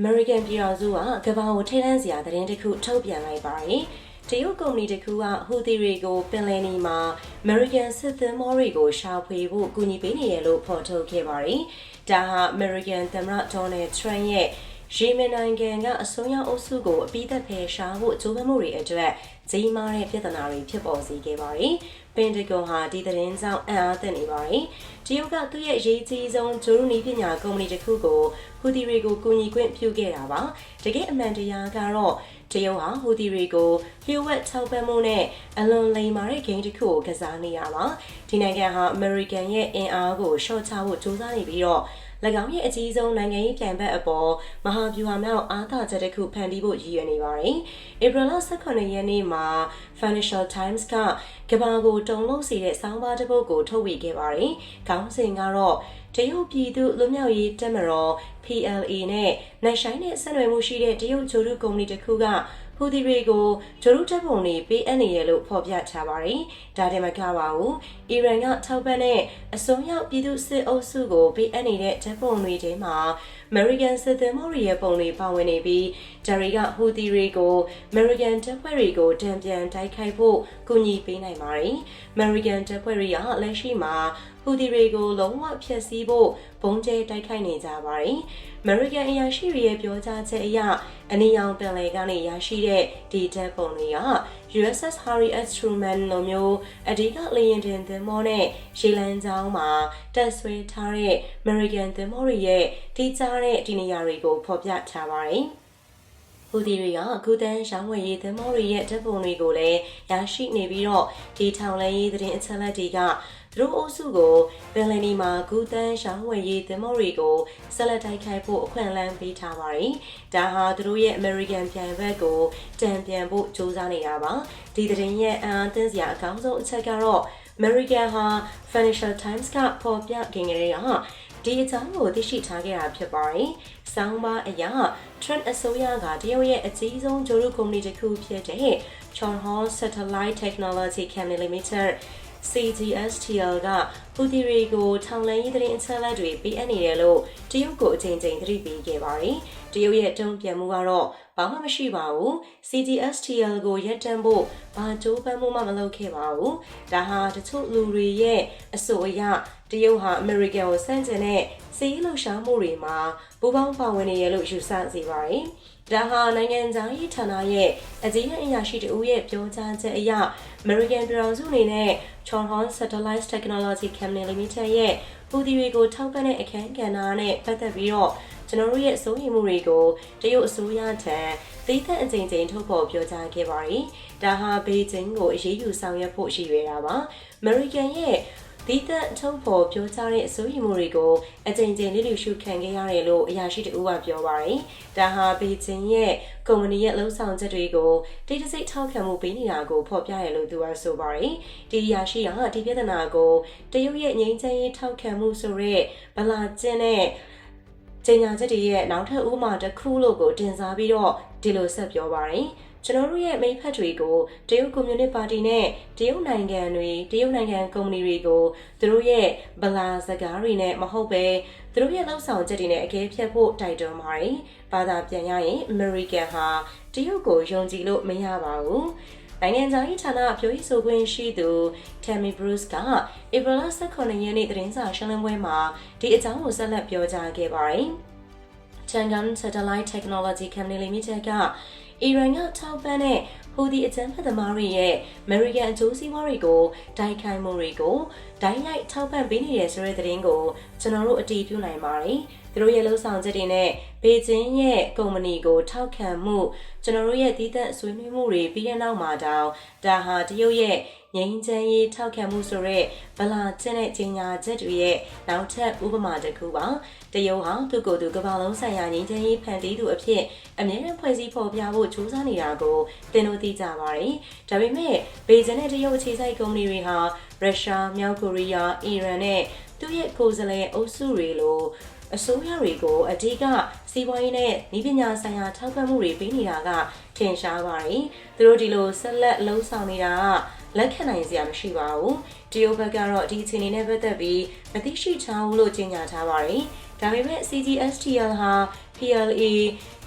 American ပြည်တော်စုကကမ္ဘာကိုထိန်းလန်းစရာသတင်းတစ်ခုထုတ်ပြန်လိုက်ပါတယ်။တရုတ်ကုမ္ပဏီတစ်ခုကဟူသီတွေကိုပင်လယ်နီမှာ American စစ်သင်္ဘောတွေကိုရှာဖွေဖို့ကူညီပေးနေတယ်လို့ဖော်ထုတ်ခဲ့ပါတယ်။ဒါဟာ American သမ္မတ Donald Trump ရဲ့ရေမန်နိုင်ငံကအစိုးရအုပ်စုကိုအပိသက်ဖယ်ရှားဖို့ကြိုးပမ်းမှုတွေအတွက်ကြီးမားတဲ့ပြဿနာတွေဖြစ်ပေါ်စေခဲ့ပါတယ်။ ပင်တဂွန်ဟာဒီသတင်းကြောင့်အံ့အားသင့်နေပါတယ်။တရုတ်ကသူ့ရဲ့ရေးကြီးဆုံးဂျိုရူနီပညာကုမ္ပဏီတစ်ခုကိုဟူသီတွေကိုကူညီခွင့်ပြုခဲ့တာပါ။တကယ်အမှန်တရားကတော့တရုတ်ဟာဟူသီတွေကိုလျှို့ဝှက်ထောက်ပံ့မှုနဲ့အလွန်လိမ်မာတဲ့ဂိမ်းတစ်ခုကိုကစားနေရပါ။ဒီနိုင်ငံဟာ American ရဲ့အင်အားကိုရှော့ချဖို့ကြိုးစားနေပြီးတော့၎ င်းရဲ့အကြီးဆုံးနိုင်ငံရေးပြန်ဘက်အပေါ်မဟာဗျူဟာမြောက်အားသာချက်တစ်ခုဖန်တီးဖို့ရည်ရွယ်နေပါတယ်။ဧပြီလ18ရက်နေ့မှာ Financial Times ကကမ္ဘာကိုတုံ့လုံးစေတဲ့စောင်းပါးတစ်ပုဒ်ကိုထုတ်ဝေခဲ့ပါတယ်။ခေါင်းစဉ်ကတော့တရုတ်ပြည်သူလူမျိုးရေးတက်မတော် PLA နဲ့နိုင်ဆိုင်တဲ့ဆက်နွယ်မှုရှိတဲ့တရုတ်ဂျိုရုကုမ္ပဏီတစ်ခုက ဟူဒီတွေကိုဂျိုရုတပ်ပုံတွေပေးအပ်နေရလို့ဖော်ပြထားပါတယ်။ဒါတင်မကပါဘူး။အီရန်ကထောက်ပံ့တဲ့အစုံရောက်ပြည်သူစစ်အုပ်စုကိုပေးအပ်နေတဲ့တပ်ပုံတွေထဲမှာ American စစ်သည်မော်ရီရဲ့ပုံတွေပါဝင်နေပြီးဒါတွေကဟူဒီတွေကို American တပ်ဖွဲ့တွေကိုတံပြန်တိုက်ခိုက်ဖို့ကူညီပေးနိုင်ပါတယ်။ American တပ်ဖွဲ့တွေကလက်ရှိမှာဟူဒီတွေကိုလုံးဝဖျက်ဆီးဖို့ဘုံကျဲတိုက်ခိုက်နေကြပါတယ်။ American အရာရှိတွေရဲ့ပြောကြားချက်အရအနီရောင်ပင်လယ်ကနေရရှိတဲ့ဒီတပ်ပုံတွေက USS Harry S. Truman လိုမျိုးအဓိကလေယာဉ်တင်သင်္ဘောနဲ့ရေလမ်းကြောင်းမှာတက်ဆွဲထားတဲ့ American သင်္ဘောတွေရဲ့ထိကြားတဲ့ဒီနေရာတွေကိုဖော်ပြထားပါတယ်။ဟူဒီတွေကကုတန်းရောင်းဝယ်ရေးသင်္ဘောတွေရဲ့တပ်ပုံတွေကိုလည်းရရှိနေပြီးတော့ဒီထောင်လဲရေးသတင်းအချက်အလက်တွေကသူ တို့အုပ်စုကိုဘယ်လနီမှာကုတန်းရောင်းဝယ်ရေးသင်္ဘောတွေကိုဆက်လက်တိုက်ခိုက်ဖို့အခွင့်အလမ်းပေးထားပါတယ်။ဒါဟာသူတို့ရဲ့ American ပြန်ဘက်ကိုတံပြန်ဖို့စ조사နေတာပါ။ဒီသတင်းရဲ့အံအသင်းစရာအကောင်းဆုံးအချက်ကတော့ American ဟာ Financial Times ကဖော်ပြခင်ကလေးကဒီအကြောင်းကိုသိရှိထားခဲ့တာဖြစ်ပါတယ်။ဆောင်းပါအရာ Trend အစိုးရကတရုတ်ရဲ့အကြီးဆုံးဂျိုရုကုမ္ပဏီတစ်ခုဖြစ်တဲ့ Chonghua Satellite Technology Company Limited CGSTL ကပူတီရီကိုထောင်လန်းရေးသတင်းအချက်အလက်တွေပေးအပ်နေတယ်လို့တရုတ်ကိုအချိန်ချင်းသတိပေးခဲ့ပါတယ်။တရုတ်ရဲ့တုံ့ပြန်မှုကတော့ဘာမှမရှိပါဘူး။ CGSTL ကိုရပ်တန့်ဖို့ဘာကြိုးပမ်းမှုမှမလုပ်ခဲ့ပါဘူး။ဒါဟာတချို့လူတွေရဲ့အဆိုအရတရုတ်ဟာအမေရိကန်ကိုစန့်ကျင်တဲ့စီးလှုပ်ရှားမှုတွေမှာပူးပေါင်းပါဝင်နေရလို့ယူဆစေပါတယ်။ ဒါဟာနိုင်ငံသားရေးဌာနရဲ့အကြီးအရာရှိတဦးရဲ့ပြောကြားချက်အရ American ပြည်ထောင်စုအနေနဲ့ Chonghua Satellite Technology Company Limited ရဲ့ပူတီတွေကိုထောက်ပံ့တဲ့အခမ်းကဏ္ဍနဲ့ပတ်သက်ပြီးတော့ကျွန်တော်တို့ရဲ့အစိုးရမှုတွေကိုတရုတ်အစိုးရထံသိသက်အကြိမ်ကြိမ်ထုတ်ဖော်ပြောကြားခဲ့ပါတယ်။ဒါဟာဘေဂျင်းကိုအရေးယူဆောင်ရွက်ဖို့ရှိရတာပါ။ American ရဲ့ ဒီသက်ထုတ်ဖော်ပြောကြားတဲ့အစိုးရမှုတွေကိုအကြိမ်ကြိမ်လိလူရှုခံခဲ့ရတယ်လို့အရာရှိတဦးကပြောပါတယ်။ဒါဟာဘေဂျင်းရဲ့ကုမ္ပဏီရဲ့လှုပ်ဆောင်ချက်တွေကိုတိတ်တဆိတ်ထောက်ခံမှုပေးနေတာကိုဖော်ပြရလို့သူကဆိုပါတယ်။ဒီအရာရှိကဒီပြဿနာကိုတရုတ်ရဲ့ငြိမ်းချမ်းရေးထောက်ခံမှုဆိုရက်ဗလာကျင်းတဲ့ကျညာချက်တွေရဲ့နောက်ထပ်ဥပမာတစ်ခုလို့ကိုတင်စားပြီးတော့ ဒီလိုဆက်ပြောပါတယ်။ကျွန်တော်တို့ရဲ့မိဖက်တွေကိုတရုတ်ကွန်မြူနတီပါတီနဲ့တရုတ်နိုင်ငံတွေတရုတ်နိုင်ငံကုမ္ပဏီတွေကိုသူတို့ရဲ့ဗလာစကားတွေနဲ့မဟုတ်ပဲသူတို့ရဲ့လှုပ်ဆောင်ချက်တွေနဲ့အကဲဖြတ်ဖို့တိုက်တွန်းပါတယ်။ဘာသာပြန်ရရင် American ဟာတရုတ်ကိုယုံကြည်လို့မရပါဘူး။နိုင်ငံခြားရေးဌာနပြောရေးဆိုခွင့်ရှိသူ Tammy Bruce ကဧပြီလ18ရက်နေ့သတင်းစာရှင်းလင်းပွဲမှာဒီအကြောင်းကိုဆက်လက်ပြောကြားခဲ့ပါတယ်။ Chang'an Satellite Technology Company Limited ကအီရန်ကထောက်ပံ့တဲ့ဟူဒီအကြမ်းဖက်သမားတွေရဲ့ American အကျိုးစီးပွားတွေကိုဒိုင်ခိုင်မှုတွေကိုဒိုင်းရိုက်ထောက်ပံ့ပေးနေတယ်ဆိုတဲ့သတင်းကိုကျွန်တော်တို့အတည်ပြုနိုင်ပါတယ်။သူတို့ရဲ့လှုပ်ဆောင်ချက်တွေနဲ့ဘေကျင်းရဲ့ကုမ္ပဏီကိုထောက်ခံမှုကျွန်တော်တို့ရဲ့တည်သက်ဆွေးနွေးမှုတွေပြီးတဲ့နောက်မှာတောင်ဒါဟာတရုတ်ရဲ့ ငြိမ်းချမ်းရေးထောက်ခံမှုဆိုတဲ့ဗလာကျင့်တဲ့ကြီးညာချက်တွေရဲ့နောက်ထပ်ဥပမာတစ်ခုပါတရုတ်ဟာသူ့ကိုယ်သူကမ္ဘာလုံးဆိုင်ရာငြိမ်းချမ်းရေးဖန်တီးသူအဖြစ်အမြဲတမ်းဖွဲ့စည်းဖော်ပြဖို့ကြိုးစားနေတာကိုသင်တို့သိကြပါတယ်ဒါပေမဲ့ဘေဂျင်းနဲ့တရုတ်အခြေစိုက်ကုမ္ပဏီတွေဟာရုရှားမြောက်ကိုရီးယားအီရန်နဲ့သူ့ရဲ့ကိုယ်စားလှယ်အုပ်စုတွေလိုအစိုးရတွေကိုအဓိကစီးပွားရေးနဲ့ဤပညာဆိုင်ရာထောက်ပံ့မှုတွေပေးနေတာကထင်ရှားပါတယ်။သူတို့ဒီလိုဆက်လက်လှုံ့ဆော်နေတာက လက်ခံနိုင်စရာမရှိပါဘူး။တရုတ်ဘက်ကတော့ဒီအခြေအနေနဲ့ပတ်သက်ပြီးမသိရှိချောင်းလို့ကြေညာထားပါတယ်။ဒါပေမဲ့ CGSTL ဟာ PLA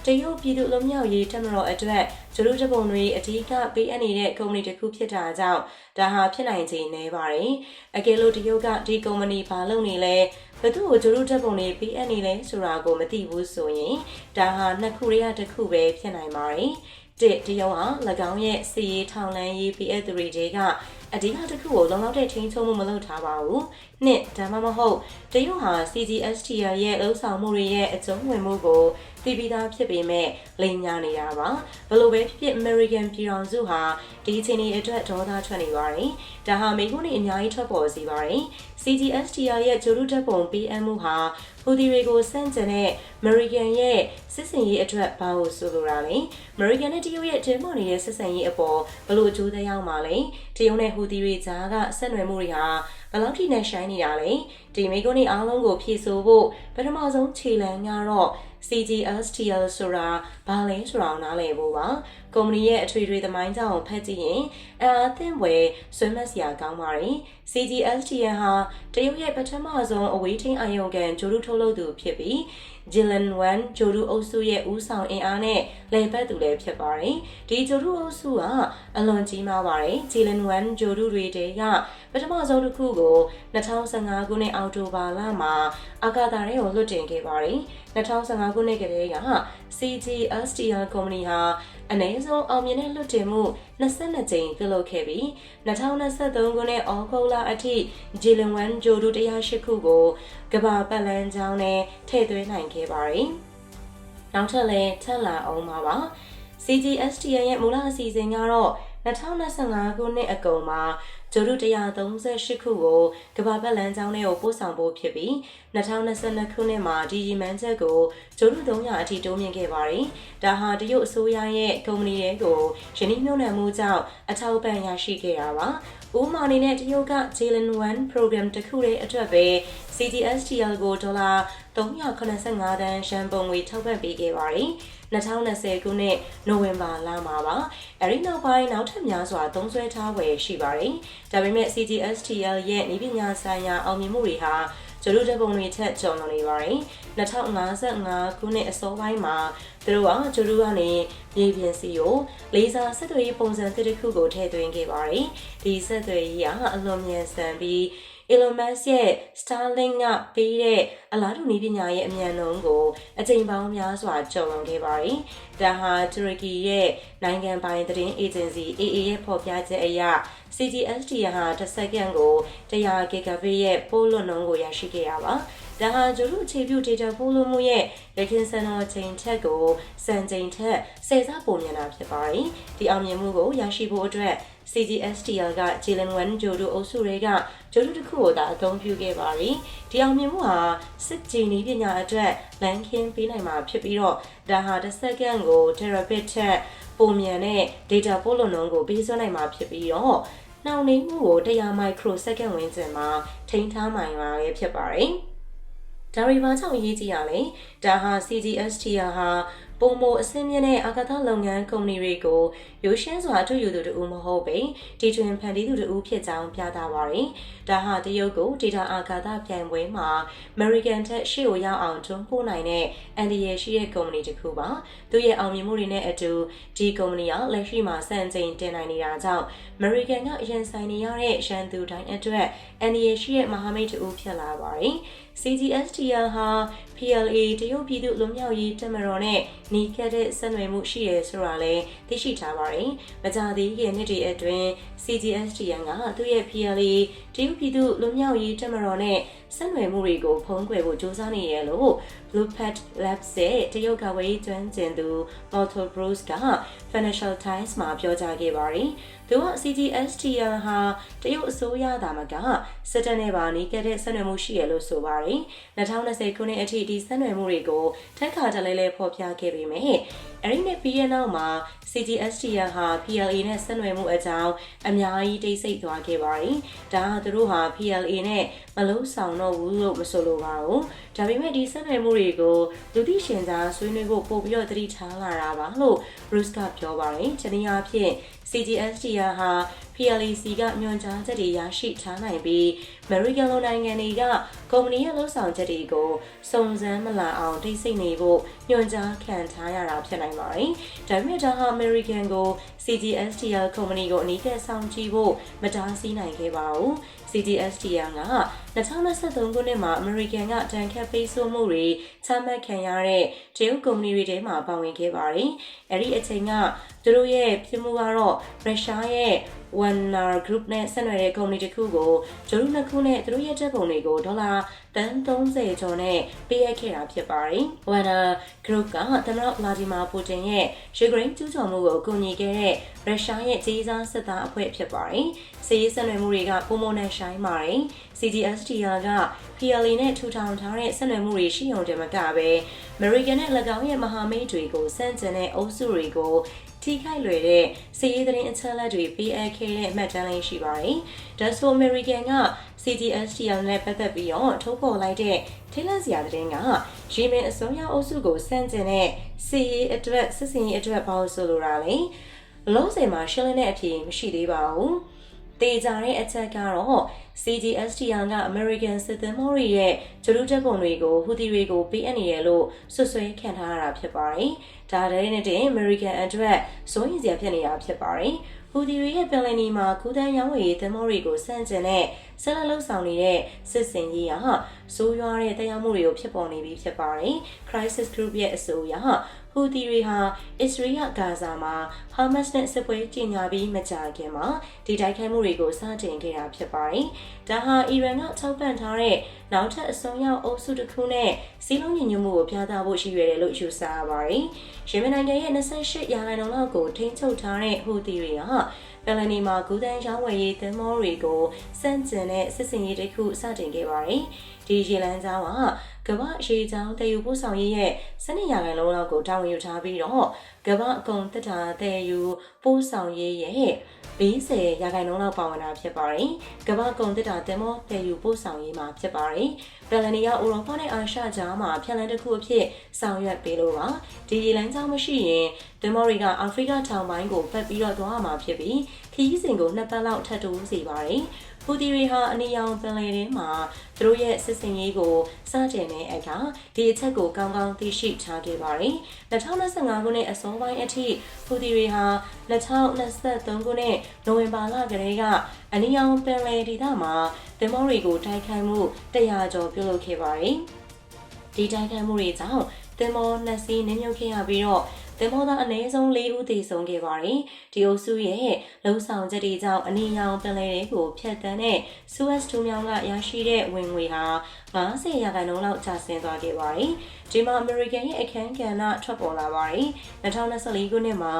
တရုတ်ပြည်သူ့လူမျိုးရေးတက်မတော်အတွက်ကျလူတပုံတွေအဓိကပေးအပ်နေတဲ့ကုမ္ပဏီတစ်ခုဖြစ်တာကြောင့်ဒါဟာဖြစ်နိုင်ခြေနည်းပါတယ်။အကယ်လို့တရုတ်ကဒီကုမ္ပဏီဘာလုပ်နေလဲဘသူ့ကိုကျလူတက်ပုံတွေပေးအပ်နေလဲဆိုတာကိုမသိဘူးဆိုရင်ဒါဟာနှစ်ခုရဲ့တစ်ခုပဲဖြစ်နိုင်ပါတယ်။ တစ်တရုတ်ဟာ၎င်းရဲ့စီရေးထောင်လန်းရေးပေးအပ်သူတွေက အဓိကတစ်ခုကိုလုံလောက်တဲ့ထိန်းချုပ်မှုမလုပ်ထားပါဘူး။နှစ်ဒါမှမဟုတ်တရုတ်ဟာ CGSTR ရဲ့လှုပ်ဆောင်မှုတွေရဲ့အကျုံးဝင်မှုကိုသိပြီးသားဖြစ်ပေမဲ့လိမ်ညာနေတာပါဘလို့ပဲဖြစ်ဖြစ် American ပြည်တော်စုဟာဒီအချိန်ဒီအတွက်ဒေါသထွက်နေပါတယ်ဒါဟာမိကုန်းတွေအများကြီးထွက်ပေါ်စေပါတယ် CGSTR ရဲ့ဂျိုရုတက်ပုံ PM မှုဟာဟူဒီတွေကိုစန့်ကျင်တဲ့ American ရဲ့စစ်စင်ရေးအတွက်ဘာလို့ဆိုလိုတာလဲ American နဲ့တရုတ်ရဲ့ကျင်းပနေတဲ့စစ်စင်ရေးအပေါ်ဘလို့အကျိုးသက်ရောက်မှာလဲတ ရုတ်နဲ့ဟူဒီတွေကြားကဆက်နွယ်မှုတွေဟာ ဘယ်လောက်ထိနဲ့ဆိုင်နေတာလဲဒီမိကုန်းတွေအားလုံးကိုဖြည့်ဆို့ဖို့ပထမဆုံးခြေလှမ်းကတော့ CGSTL ဆိုတာဘာလဲဆိုတာကိုနားလည်ဖို့ပါကုမ္ပဏီရဲ့အထွေထွေသမိုင်းကြောင်းကိုဖတ်ကြည့်ရင်အအားသင့်ဝယ်ဆွဲမက်စရာကောင်းပါတယ် CGSTL ဟာတရုတ်ရဲ့ပထမဆုံးအဝေးထိန်းအာရုံကန်ဂျိုရုထုတ်လုပ်သူဖြစ်ပြီး Jilin Wan ဂျိုရုအုပ်စုရဲ့ဦးဆောင်အင်အားနဲ့လည်ပတ်သူလည်းဖြစ်ပါတယ်ဒီဂျိုရုအုပ်စုကအလွန်ကြီးမားပါတယ် Jilin Wan ဂျိုရုတွေတဲက ပထမဆုံးတစ်ခုကို2015ခုနှစ်အောက်တိုဘာလမှာအာကာသထဲကိုလွှတ်တင်ခဲ့ပါတယ်2015ခုနှစ်ကတည်းက CGSTL ကုမ္ပဏီဟာအနည်းဆုံးအောင်မြင်တဲ့လွှတ်တင်မှု22ကြိမ်ပြုလုပ်ခဲ့ပြီး2023ခုနှစ်ဩဂုတ်လအထိဂျီလန်ဝမ်ဂျိုဒူ108ခုကိုကဘာပတ်လန်းကြောင်းနဲ့ထည့်သွင်းနိုင်ခဲ့ပါတယ်။နောက်ထပ်လည်းထပ်လာအောင်ပါပါ။ CGSTN ရဲ့မူလအစီအစဉ်ကတော့2025ခုနှစ်အကုန်မှာ ဂျိုရု138ခုကိုကမ္ဘာပတ်လမ်းကြောင်းထဲကိုပို့ဆောင်ဖို့ဖြစ်ပြီး2022ခုနှစ်မှာဒီရီမန်ချက်ကိုဂျိုရု300အထိတိုးမြင့်ခဲ့ပါတယ်။ဒါဟာတရုတ်အစိုးရရဲ့ကုမ္ပဏီတွေကိုယင်းနှိမ့်နှံမှုကြောင့်အထောက်အပံ့ရရှိခဲ့တာပါ။ဥမာအနေနဲ့တရုတ်က Jalen 1 program တစ်ခုရဲ့အတွက်ပဲ CGSTL ကိုဒေါ်လာ 385တန်းရှမ်းပုံငွေထောက်ပံ့ပေးခဲ့ပါတယ်။2020ခုနှစ်နိုဝင်ဘာလမှာပါအဲဒီနောက်ပိုင်းနောက်ထပ်များစွာသုံးစွဲထားဝယ်ရှိပါတယ်ဒါပေမဲ့ CGSTL ရဲ့ဤပညာဆိုင်ရာအောင်မြင်မှုတွေဟာကျတို့တပုံတွေထက်ကျော်လွန်နေပါတယ်2055ခုနှစ်အစောပိုင်းမှာသူတို့ကကျတို့ကနေမြေပြင်စီကိုလေးစားဆက်သွယ်ရေးပုံစံတစ်ခုကိုထည့်သွင်းခဲ့ပါတယ်ဒီဆက်သွယ်ရေးကအလွန်မြန်ဆန်ပြီး Elon Musk ရဲ့ Starlink ကပေးတဲ့အလားတူနည်းပညာရဲ့အမြန်နှုန်းကိုအကြိမ်ပေါင်းများစွာကျော်လွန်ခဲ့ပါတယ်။ဒါဟာတူရကီရဲ့နိုင်ငံပိုင်သတင်းအေဂျင်စီ AA ရဲ့ဖော်ပြချက်အရ CGST ဟာတစ်စက္ကန့်ကို100 gigabit ရဲ့ပို့လွှတ်နှုန်းကိုရရှိခဲ့ရပါ ဒါဟာကျတို့အခြေပြု data ပို့လို့မှုရဲ့ရခင်စံတော်ချိန်ထက်ကိုစံချိန်ထက်ဆယ်ဆပုံမြန်တာဖြစ်ပါတယ်။ဒီအောင်မြင်မှုကိုရရှိဖို့အတွက် CGSTL က Jalen Wan ဂျိုဒိုအုပ်စုတွေကဂျိုဒိုတစ်ခုကိုသာအသုံးပြုခဲ့ပါတယ်။ဒီအောင်မြင်မှုဟာစစ်ဂျီနီပညာအတွက်လမ်းခင်းပေးနိုင်မှာဖြစ်ပြီးတော့ဒါဟာတစ်စက္ကန့်ကို terabit ထက်ပုံမြန်တဲ့ data ပို့လွှတ်နှုန်းကိုပေးစွမ်းနိုင်မှာဖြစ်ပြီးတော့နှောင့်နှေးမှုကို100 microsecond ဝန်းကျင်မှာထိန်းထားနိုင်မှာဖြစ်ပါတယ်။ ဒါရီဘာကြောင့်အရေးကြီးရလဲဒါဟာ CGSTR ဟာပုံမအစင်းမြင့်တဲ့အာကာသလုပ်ငန်းကုမ္ပဏီတွေကိုရိုးရှင်းစွာအထူးယူသူတူမဟုတ်ပေတီထွင်ဖန်တီးသူတူဖြစ်ကြောင်းပြသပါတယ်။ဒါဟာတရုတ်ကိုဒေတာအာကာသပြိုင်ပွဲမှာ American ထက်ရှေ့ကိုရောက်အောင်တွန်းပို့နိုင်တဲ့အန်ဒီရဲ့ရှိတဲ့ကုမ္ပဏီတစ်ခုပါ။သူရဲ့အောင်မြင်မှုတွေနဲ့အတူဒီကုမ္ပဏီကလက်ရှိမှာစံချိန်တင်နိုင်နေတာကြောင့် American ကအရင်ဆိုင်နေရတဲ့ရန်သူတိုင်းအတွက်အန်ဒီရဲ့ရှိတဲ့မဟာမိတ်တူဖြစ်လာပါတယ်။ CGSTL ဟာ PLA တရုတ်ပြည်သူ့လွတ်မြောက်ရေးတပ်မတော်နဲ့နီးကပ်တဲ့ဆက်နွယ်မှုရှိရဲဆိုတာလည်းသိရှိထားပါတယ်။မကြသေးခင်နှစ်တွေအတွင်း CGSTN ကသူ့ရဲ့ PLA တရုတ်ပြည်သူ့လွတ်မြောက်ရေးတပ်မတော်နဲ့ ဆက်နွယ်မှုတွေကိုဖုံးကွယ်ဖို့စ조사နေရလို့ Blue Pet Labs ရဲ့တရုတ်ကဝေးကျွမ်းကျင်သူ Otto Bruce က Financial Times မှာပြောကြားခဲ့ပါတယ်။သူက CGSTN ဟာတရုတ်အစိုးရသားမကစစ်တပ်နဲ့ပါနီးကပ်တဲ့ဆက်နွယ်မှုရှိရလို့ဆိုပါတယ်။2020ခုနှစ်အထိဒီဆက်နွယ်မှုတွေကိုထက်ခါတလဲလဲဖော်ပြခဲ့ပေမဲ့အဲ့ဒီနဲ့ပြီးရနောက်မှာ CGSTR ဟာ PLA နဲ့ဆက်နွယ်မှုအကြောင်းအများကြီးတိတ်ဆိတ်သွားခဲ့ပါတယ်။ဒါကသူတို့ဟာ PLA နဲ့မလုံးဆောင်တော့ဘူးလို့မဆိုလိုပါဘူး။ဒါပေမဲ့ဒီဆက်နွယ်မှုတွေကိုလူသိရှင်ကြားဆွေးနွေးဖို့ပို့ပြီးတော့တတိထားလာတာပါလို့ Bruce ကပြောပါတယ်။ချနီအားဖြင့် CGSTR ဟာ PLC ကညွှန်ကြားချက်တွေရရှိထားနိုင်ပြီး American လိုနိုင်ငံတွေကကုမ္ပဏီရဲ့လှုပ်ဆောင်ချက်တွေကိုစုံစမ်းမလာအောင်တိတ်ဆိတ်နေဖို့ညွှန်ကြားခံထားရတာဖြစ်နိုင်ပါတယ်။ဒါပေမဲ့ဒါဟာ American ကို CGSTR ကုမ္ပဏီကိုအနီးကပ်ဆောင်ကြည့်ဖို့မတားဆီးနိုင်ခဲ့ပါဘူး။ CGSTR က2023ခုနှစ်မှာ American ကတန်ခတ်ပေးဆို့မှုတွေချမှတ်ခံရတဲ့တရုတ်ကုမ္ပဏီတွေထဲမှာပါဝင်ခဲ့ပါတယ်။အဲဒီအချိန်ကသူတို့ရဲ့ဖြစ်မှုကတော့ရုရှားရဲ့ Warner Group နဲ့ဆက်နွယ်တဲ့ကုမ္ပဏီတစ်ခုကိုဂျိုရုနှစ်ခုနဲ့သူတို့ရဲ့တပ်ပုံတွေကိုဒေါ်လာတန်30ကျော်နဲ့ပေးအပ်ခဲ့တာဖြစ်ပါတယ်။ Warner Group ကသမ္မတဗလာဒီမာပူတင်ရဲ့ယူကရိန်းကျူးကျော်မှုကိုကူညီခဲ့တဲ့ရုရှားရဲ့ကြီးစားစစ်သားအဖွဲ့ဖြစ်ပါတယ်။စစ်ရေးဆက်နွယ်မှုတွေကပုံမနဲ့ရှိုင်းပါတယ်။ CGSTR က PLA နဲ့ထူထောင်ထားတဲ့ဆက်နွယ်မှုတွေရှိအောင်တမကပဲ American နဲ့၎င်းရဲ့မဟာမိတ်တွေကိုစန့်ကျင်တဲ့အုပ်စုတွေကို ထိခိုက်လွယ်တဲ့စီးရေးသတင်းအချက်အလက်တွေပေးအပ်ခဲ့တဲ့အမှတ်တမ်းလေးရှိပါတယ်။ Dassault American က CGSTR နဲ့ပတ်သက်ပြီးတော့ထုတ်ဖော်လိုက်တဲ့ထိလက်စရာသတင်းကရီမင်အစုံရောက်အုပ်စုကိုစန့်ကျင်တဲ့စီးရေးအတွက်စစ်စင်ရေးအတွက်ဘာလို့ဆိုလိုတာလဲ။လုံးစင်မှာရှင်းလင်းတဲ့အဖြေမရှိသေးပါဘူး။တေကြတဲ့အချက်ကတော့ CGSTR က American စစ်သင်္ဘောတွေရဲ့ဂျူလူတက်ပုံတွေကိုဟူသီတွေကိုပေးအပ်နေတယ်လို့ဆွဆွဲခံထားရတာဖြစ်ပါတယ်။ဒါတဲ့နဲ့တင် American အတွက်စိုးရင်စရာဖြစ်နေတာဖြစ်ပါတယ်။ဟူသီတွေရဲ့ပင်လယ်နီမှာကူးတန်းရောင်းဝယ်ရေးသင်္ဘောတွေကိုစန့်ကျင်တဲ့ဆက်လက်လှုပ်ဆောင်နေတဲ့စစ်စင်ကြီးဟာစိုးရွားတဲ့တရားမှုတွေကိုဖြစ်ပေါ်နေပြီးဖြစ်ပါတယ်။ Crisis Group ရဲ့အဆိုအရ ဟူသီတွေဟာအစ္စရေးကဂါဇာမှာဟာမတ်စ်နဲ့စစ်ပွဲကြီးညာပြီးမကြာခင်မှာဒီတိုက်ခိုက်မှုတွေကိုစတင်ခဲ့တာဖြစ်ပါတယ်။ဒါဟာအီရန်ကထောက်ပံ့ထားတဲ့ နောက်ထပ်အစုံရောက်အုပ်စုတစ်ခုနဲ့စီးလုံးညီညွတ်မှုကိုပြသဖို့ရှိရတယ်လို့ယူဆရပါတယ်။ယမန်နိုင်ငံရဲ့28ရာခိုင်နှုန်းလောက်ကိုထိန်းချုပ်ထားတဲ့ဟူသီတွေကပယ်လနီမှာဂူတန်းရောင်းဝယ်ရေးသင်္ဘောတွေကိုစန့်ကျင်တဲ့စစ်စင်ရေးတစ်ခုစတင်ခဲ့ပါတယ်။ဒီရေလမ်းကြောင်းကကမ္ဘာရေချောင်းတည်ယူပို့ဆောင်ရေးရဲ့စနစ်ရာခိုင်နှုန်းလောက်ကိုတာဝန်ယူထားပြီးတော့ကမ္ဘာအကုန်တက်တာတည်ယူပို့ဆောင်ရေးရဲ့40ရာခိုင်နှုန်းလောက်ပါဝင်တာဖြစ်ပါတယ်။ကမ္ဘာကုန်တက်တာတင်မောတည်ယူပို့ဆောင်ရေးမှာဖြစ်ပါတယ်။ပယ်လနီကဥရောပနဲ့အာရှကြားမှာဖြန့်လန်းတစ်ခုအဖြစ်ဆောင်ရွက်ပေးလို့ပါ။ဒီရေလမ်းကြောင်းမရှိရင်တင်မောတွေကအာဖရိကတောင်ပိုင်းကိုပတ်ပြီးတော့သွားမှာဖြစ်ပြီးခီးစဉ်ကိုနှစ်ပတ်လောက်ထပ်တိုးစေပါတယ်။ ဟူတီရီဟာအနီရောင်ပင်လယ်ထဲမှာသူတို့ရဲ့စစ်စင်ရေးကိုစတင်တဲ့အခါဒီအချက်ကိုကောင်းကောင်းသိရှိထားခဲ့ပါတယ်။2025ခုနှစ်အစောပိုင်းအထိဟူတီရီဟာ2023ခုနှစ်နိုဝင်ဘာလကလေးကအနီရောင်ပင်လယ်ဒေသမှာသင်္ဘောတွေကိုတိုက်ခိုက်မှု100ကျော်ပြုလုပ်ခဲ့ပါတယ်။ဒီတိုက်ခိုက်မှုတွေကြောင့်သင်္ဘောနှစ်စီးနင်းမြုပ်ခဲ့ရပြီးတော့ သင်္ဘောသားအနည်းဆုံး၄ဦးသေဆုံးခဲ့ပါတယ်။ဒီအုပ်စုရဲ့လုံဆောင်ချက်တွေကြောင့်အနီရောင်ပင်လယ်တွေကိုဖျက်ဆီးတဲ့ Suez တူမြောင်းကရရှိတဲ့ဝင်ငွေဟာ90ရာခိုင်နှုန်းလောက်ကျဆင်းသွားခဲ့ပါတယ်။ဒီမှာ American ရဲ့အခန်းကဏ္ဍထွက်ပေါ်လာပါတယ်။2024ခုနှစ်မှာ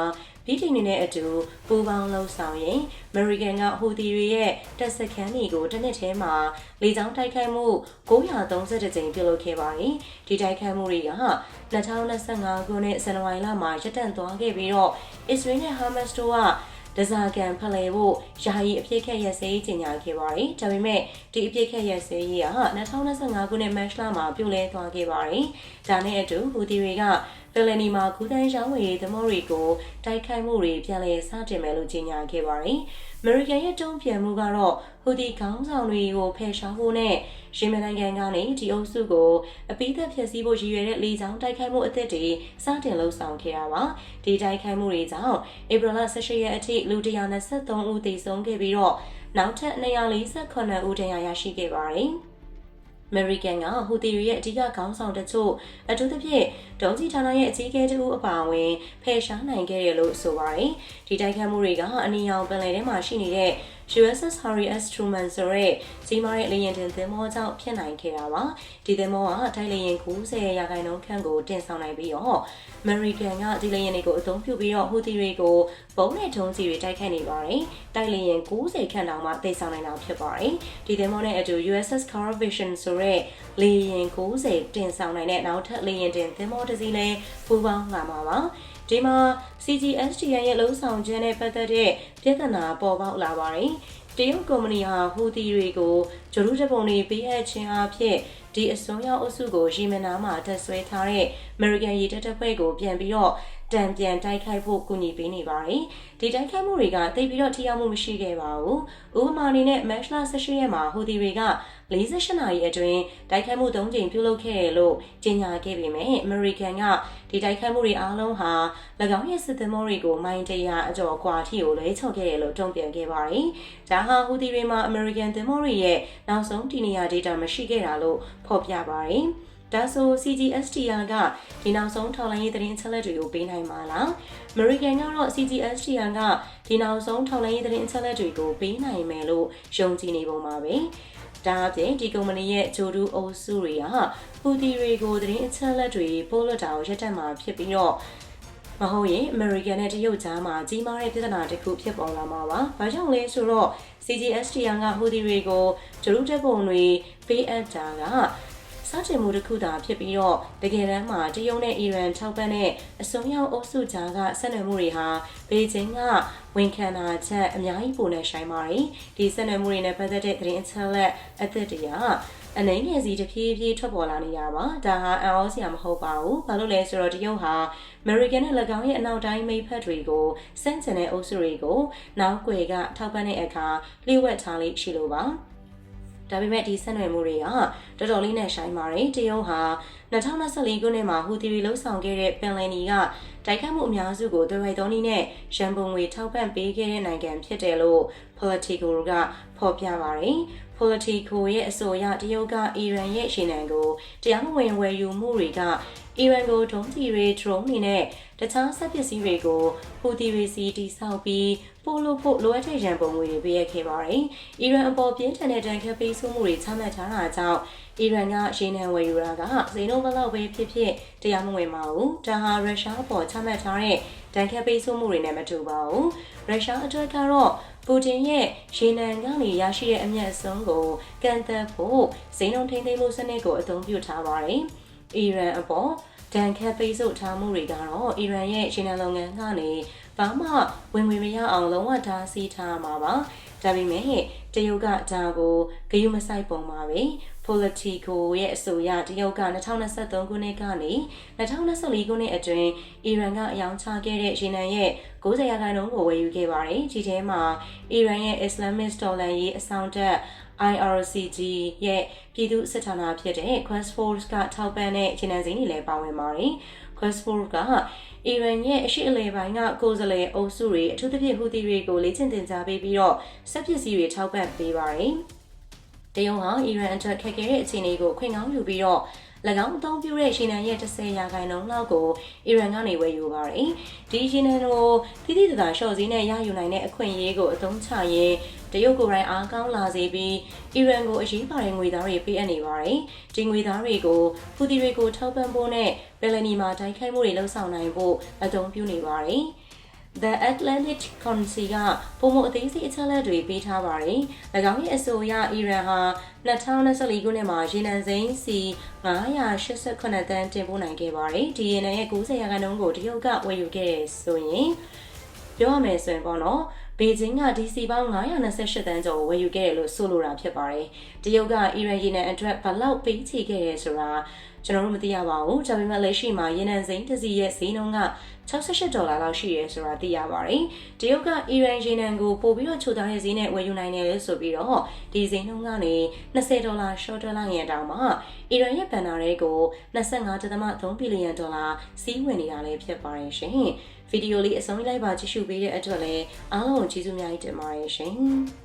ဗြိတိန်နဲ့အတူပူးပေါင်းလှုပ်ဆောင်ရင် American ကဟူသီတွေရဲ့တပ်စခန်းတွေကိုတစ်နှစ်ထဲမှာလေကြောင်းတိုက်ခိုက်မှု930ကြိမ်ပြုလုပ်ခဲ့ပါတယ်။ဒီတိုက်ခိုက်မှုတွေက2025ခုနှစ်ဇန်နဝါရီလမှာရပ်တန့်သွားခဲ့ပြီးတော့ Israel နဲ့ Hamas တို့ကဒဇာကန်ဖလှယ်ဖို့ယာယီအပြစ်ခက်ရစဲကြီးညာခဲ့ပါတယ်။ဒါပေမဲ့ဒီအပြစ်ခက်ရစဲကြီးက2025ခုနှစ်မတ်လမှာပြုလဲသွားခဲ့ပါတယ်။ဒါနဲ့အတူဟူသီတွေက ပယ်လနီမှာကူတန်းရောင်းဝယ်ရေးသမောတွေကိုတိုက်ခိုက်မှုတွေပြန်လည်စတင်မယ်လို့ကြေညာခဲ့ပါတယ်။ American ရဲ့တုံ့ပြန်မှုကတော့ဟူဒီခေါင်းဆောင်တွေကိုဖယ်ရှားဖို့နဲ့ရေမနိုင်ငံကနေဒီအုပ်စုကိုအပိသက်ဖျက်ဆီးဖို့ရည်ရွယ်တဲ့လေကြောင်းတိုက်ခိုက်မှုအသစ်တွေစတင်လှုပ်ဆောင်ခဲ့တာပါ။ဒီတိုက်ခိုက်မှုတွေကြောင့်ဧပြီလ18ရက်အထိလူ123ဦးသေဆုံးခဲ့ပြီးတော့နောက်ထပ်248ဦးဒဏ်ရာရရှိခဲ့ပါတယ်။ American ကဟူသီတွေရဲ့အဓိကခေါင်းဆောင်တချို့အထူးသဖြင့်ဒုံးကြီးဌာနရဲ့အကြီးအကဲတူအပါအဝင်ဖယ်ရှားနိုင်ခဲ့တယ်လို့ဆိုပါတယ်။ဒီတိုက်ခတ်မှုတွေကအနီရောင်ပင်လယ်ထဲမှာရှိနေတဲ့ USS Harry S Truman ဆိုတဲ့ကြီးမားတဲ့လေယာဉ်တင်သင်္ဘောကြောင့်ဖြစ်နိုင်ခဲ့တာပါဒီသင်္ဘောကထိုင်းလေယာဉ်90ရာခိုင်နှုန်းခန့်ကိုတင်ဆောင်နိုင်ပြီးတော့ American ကဒီလေယာဉ်တွေကိုအသုံးပြုပြီးတော့ဟူသီတွေကိုဘုံနဲ့ထုံးစီတွေတိုက်ခိုက်နေပါတယ်တိုက်လေယာဉ်90ခန့်တောင်မှတိတ်ဆောင်နိုင်တာဖြစ်ပါတယ်ဒီသင်္ဘောနဲ့အတူ USS Carl Vision ဆိုတဲ့လေယာဉ်90တင်ဆောင်နိုင်တဲ့နောက်ထပ်လေယာဉ်တင်သင်္ဘောတစ်စီးလည်းပူးပေါင်းလာမှာပါ ဒဒီမှာ CGSTN ရဲ့လုံဆောင်ခြင်းနဲ့ပတ်သက်တဲ့ပြဿနာပေါ်ပေါက်လာပါတယ်တရုတ်ကုမ္ပဏီဟာဟူသီတွေကိုဂျေရုဇပုံတွေပေးအပ်ခြင်းအဖြစ်ဒီအစွန်းရောက်အုပ်စုကိုရီမနာမှာတက်ဆွဲထားတဲ့ American ရေတပ်တပ်ဖွဲ့ကိုပြန်ပြီးတော့တံပြန်တိုက်ခိုက်ဖို့ကူညီပေးနေပါတယ်။ဒီတိုက်ခိုက်မှုတွေကတိတ်ပြီးတော့ထိရောက်မှုမရှိခဲ့ပါဘူး။ဥပမာအနေနဲ့ March 18ရက်မှာဟူသီတွေက48နာရီအတွင်းတိုက်ခိုက်မှု၃ကြိမ်ပြုလုပ်ခဲ့တယ်လို့ကြေညာခဲ့ပေမဲ့ American ကဒီတိုက်ခိုက်မှုတွေအားလုံးဟာ၎င်းရဲ့စစ်သင်္ဘောတွေကိုမိုင်းတရာအကျော်ကွာထိကိုလဲချော့ခဲ့တယ်လို့တုံ့ပြန်ခဲ့ပါတယ်။ဒါဟာဟူသီတွေမှာ American သင်္ဘောတွေရဲ့နောက်ဆုံးတီနီယာ data မရှိခဲ့တာလို့ဖော်ပြပါတယ်။ ဒါဆို CGSTR ကဒီနောက်ဆုံးထောက်လိုင်းရေးသတင်းချက်လက်တွေကိုပေးနိုင်မှာလား American ကတော့ CGSTR ကဒီနောက်ဆုံးထောက်လိုင်းရေးသတင်းချက်လက်တွေကိုပေးနိုင်မယ်လို့ယုံကြည်နေပုံပါပဲဒါအပြင်ဒီကုမ္ပဏီရဲ့ဂျိုဒူအုပ်စုတွေကဟူဒီတွေကိုသတင်းအချက်လက်တွေပို့လွှတ်တာကိုရပ်တန့်မှာဖြစ်ပြီးတော့မဟုတ်ရင် American နဲ့တရုတ်ကြားမှာကြီးမားတဲ့ပြဿနာတစ်ခုဖြစ်ပေါ်လာမှာပါ။ဘာကြောင့်လဲဆိုတော့ CGSTR ကဟူဒီတွေကိုဂျရူတက်ပုံတွေပေးအပ်တာက စတင်မှုတစ်ခုသာဖြစ်ပြီးတော့တကယ်တမ်းမှာတရုတ်နဲ့အီရန်ထောက်ပံ့တဲ့အစုံရောက်အုပ်စုကြားကဆက်နွယ်မှုတွေဟာဘေကျင်းကဝန်ခံတာချက်အများကြီးပိုနေဆိုင်ပါတယ်ဒီဆက်နွယ်မှုတွေနဲ့ပတ်သက်တဲ့သတင်းအချက်အလက်အသစ်တွေကအနိုင်ငယ်စီတဖြည်းဖြည်းထွက်ပေါ်လာနေရပါဒါဟာအအောစရာမဟုတ်ပါဘူးဘာလို့လဲဆိုတော့တရုတ်ဟာ American နဲ့၎င်းရဲ့အနောက်တိုင်းမိတ်ဖက်တွေကိုစန့်ကျင်တဲ့အုပ်စုတွေကိုနောက်ွယ်ကထောက်ပံ့တဲ့အခါလျှို့ဝှက်ထားလိမ့်ရှိလို့ပါ ဒါပေမဲ့ဒီဆက်နွယ်မှုတွေကတော်တော်လေးနဲ့ဆိုင်ပါတယ်တရုတ်ဟာ2024ခုနှစ်မှာဟူသီရီလှုပ်ဆောင်ခဲ့တဲ့ပင်လယ်နီကတိုက်ခတ်မှုအများစုကိုသွယ်ဝိုက်သောနည်းနဲ့ရန်ပုံငွေထောက်ပံ့ပေးခဲ့တဲ့နိုင်ငံဖြစ်တယ်လို့ Politico ကဖော်ပြပါတယ် Politico ရဲ့အဆိုအရတရုတ်ကအီရန်ရဲ့ရှင်နံကိုတရားမဝင်ဝယ်ယူမှုတွေက အီရန်ကိုဒုံးကျည်တွေ drone တွေနဲ့တခြားစက်ပစ္စည်းတွေကိုဟူသီရီစီတိဆောက်ပြီးပို့လို့ဖို့လိုအပ်တဲ့ရန်ပုံငွေတွေပေးရခဲ့ပါတယ်။အီရန်အပေါ်ပြင်းထန်တဲ့တန်ခတ်ပေးဆိုးမှုတွေချမှတ်ထားတာကြောင့်အီရန်ကရေနံဝယ်ယူတာကဈေးနှုန်းဘလောက်ပဲဖြစ်ဖြစ်တရားမဝင်ပါဘူး။ဒါဟာရုရှားပေါ်ချမှတ်ထားတဲ့တန်ခတ်ပေးဆိုးမှုတွေနဲ့မတူပါဘူး။ရုရှားအတွက်ကတော့ပူတင်ရဲ့ရေနံကနေရရှိတဲ့အမျက်အစွန်းကိုကန်သက်ဖို့ဈေးနှုန်းထိန်းသိမ်းမှုစနစ်ကိုအသုံးပြုထားပါတယ်။ အီရန်အပေါ်ဒဏ်ခတ်ပိတ်ဆို့ထားမှုတွေကတော့အီရန်ရဲ့ရေနံလုပ်ငန်းကနေဘာမှဝင်ငွေမရအောင်လုံးဝဓာစီးထားမှာပါဒါပေမဲ့တရုတ်ကဒါကိုဂယုမဆိုင်ပုံပါပဲ Politico ရဲ့အဆိုအရတရုတ်က2023ခုနှစ်ကနေ2024ခုနှစ်အတွင်းအီရန်ကအယောင်ချခဲ့တဲ့ရေနံရဲ့90ရာခိုင်နှုန်းကိုဝယ်ယူခဲ့ပါတယ်ဒီထဲမှာအီရန်ရဲ့ Islamist တော်လှန်ရေးအဆောင်တက် IRCG ရဲ့ပြည်သူစစ်ဌာနဖြစ်တဲ့ Quest Force ကထောက်ပံ့တဲ့ခြေနံစိမ်းတွေလည်းပါဝင်ပါတယ်။ Quest Force ကအီရန်ရဲ့အရှိအလေပိုင်းကကိုယ်စားလှယ်အုပ်စုတွေအထူးသဖြင့်ဟူသီတွေကိုလေ့ကျင့်သင်ကြားပေးပြီးတော့စက်ပစ္စည်းတွေထောက်ပံ့ပေးပါတယ်။တရုတ်ဟာအီရန်အတွက်ခက်ခဲတဲ့အခြေအနေကိုခွင့်ကောင်းယူပြီးတော့၎င်းအသုံးပြုတဲ့ရှင်နံရဲ့30ရာခိုင်နှုန်းလောက်ကိုအီရန်ကနေဝယ်ယူပါတယ်။ဒီရှင်နံကိုတိတိကျကျရှော့စည်းနဲ့ရယူနိုင်တဲ့အခွင့်အရေးကိုအသုံးချရင် တရုတ်ကိုယ်တိုင်အားကောင်းလာစေပြီးအီရန်ကိုအရေးပါတဲ့ငွေသားတွေပေးအပ်နေပါတယ်။ဒီငွေသားတွေကိုဖူတီတွေကိုထောက်ပံ့ဖို့နဲ့ပယ်လနီမှာတိုက်ခိုက်မှုတွေလှုံ့ဆော်နိုင်ဖို့အသုံးပြုနေပါတယ်။ The Atlantic Council ကပုံမအသေးစိတ်အချက်အလက်တွေပေးထားပါတယ်။၎င်းရဲ့အဆိုအရအီရန်ဟာ2024ခုနှစ်မှာရေနံစိမ်းစီ988တန်းတင်ပို့နိုင်ခဲ့ပါတယ်။ဒီရေနံရဲ့90ရာခိုင်နှုန်းကိုတရုတ်ကဝယ်ယူခဲ့ဆိုရင်ပြောရမယ်ဆိုရင်ပေါ့နော် ဘေဂျင်းက DC ပေါင်း928တန်းကျော်ဝယ်ယူခဲ့တယ်လို့ဆိုလိုတာဖြစ်ပါတယ်။တရုတ်ကအီရန်ရေနံအတွက်ဘလောက်ပေးချေခဲ့ရဲဆိုတာကျွန်တော်တို့မသိရပါဘူး။ဒါပေမဲ့လက်ရှိမှာရေနံစိမ်းတစ်စီးရဲ့ဈေးနှုန်းက68ဒေါ်လာလောက်ရှိရဲဆိုတာသိရပါတယ်။တရုတ်ကအီရန်ရေနံကိုပို့ပြီးတော့ချိုသားတဲ့ဈေးနဲ့ဝယ်ယူနိုင်တယ်လို့ဆိုပြီးတော့ဒီဈေးနှုန်းကနေ20ဒေါ်လာ short တက်လိုက်ရင်တောင်မှအီရန်ရဲ့ဘဏ္ဍာတွေကို25.3ဘီလီယံဒေါ်လာစီးဝင်နေတာလည်းဖြစ်ပါတယ်ရှင်။ ဗီဒီယိုလေးအဆုံးလိုက်ပါကြည့်ရှုပေးတဲ့အတွက်လည်းအားလုံးကိုကျေးဇူးများကြီးတင်ပါတယ်ရှင်။